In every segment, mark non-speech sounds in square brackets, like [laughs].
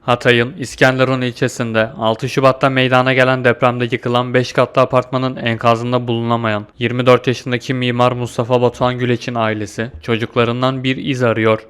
Hatay'ın İskenderun ilçesinde 6 Şubat'ta meydana gelen depremde yıkılan 5 katlı apartmanın enkazında bulunamayan 24 yaşındaki mimar Mustafa Batuhan Güleç'in ailesi çocuklarından bir iz arıyor.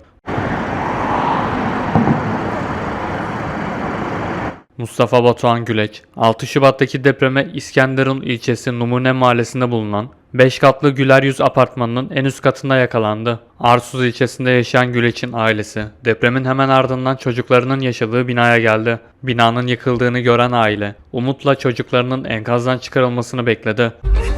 Mustafa Batuhan Güleç, 6 Şubat'taki depreme İskenderun ilçesi Numune mahallesinde bulunan 5 katlı Güler Yüz apartmanının en üst katında yakalandı. Arsuz ilçesinde yaşayan Güleç'in ailesi depremin hemen ardından çocuklarının yaşadığı binaya geldi. Binanın yıkıldığını gören aile umutla çocuklarının enkazdan çıkarılmasını bekledi. [laughs]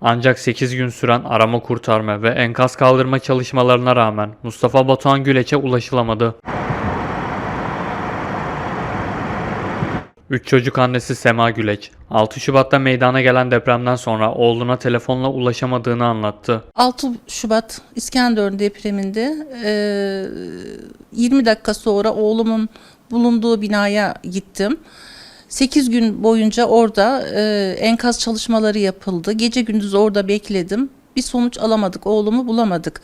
Ancak 8 gün süren arama kurtarma ve enkaz kaldırma çalışmalarına rağmen Mustafa Batuhan Güleç'e ulaşılamadı. 3 çocuk annesi Sema Güleç, 6 Şubat'ta meydana gelen depremden sonra oğluna telefonla ulaşamadığını anlattı. 6 Şubat İskenderun depreminde e, 20 dakika sonra oğlumun bulunduğu binaya gittim. 8 gün boyunca orada e, enkaz çalışmaları yapıldı. Gece gündüz orada bekledim. Bir sonuç alamadık, oğlumu bulamadık.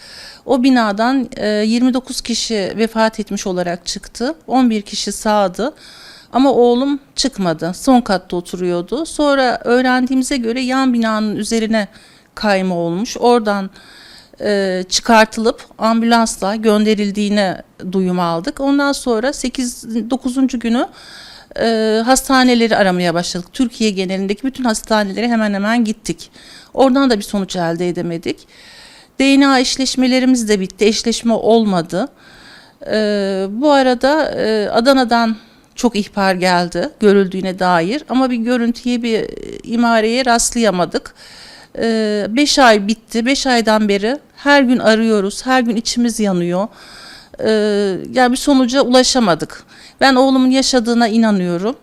O binadan e, 29 kişi vefat etmiş olarak çıktı. 11 kişi sağdı. Ama oğlum çıkmadı. Son katta oturuyordu. Sonra öğrendiğimize göre yan binanın üzerine kayma olmuş. Oradan e, çıkartılıp ambulansla gönderildiğini duyum aldık. Ondan sonra 8 9. günü e, hastaneleri aramaya başladık. Türkiye genelindeki bütün hastanelere hemen hemen gittik. Oradan da bir sonuç elde edemedik. DNA eşleşmelerimiz de bitti. Eşleşme olmadı. E, bu arada e, Adana'dan çok ihbar geldi görüldüğüne dair ama bir görüntüye bir imareye rastlayamadık. 5 ay bitti. 5 aydan beri her gün arıyoruz. Her gün içimiz yanıyor. Ee, yani bir sonuca ulaşamadık. Ben oğlumun yaşadığına inanıyorum.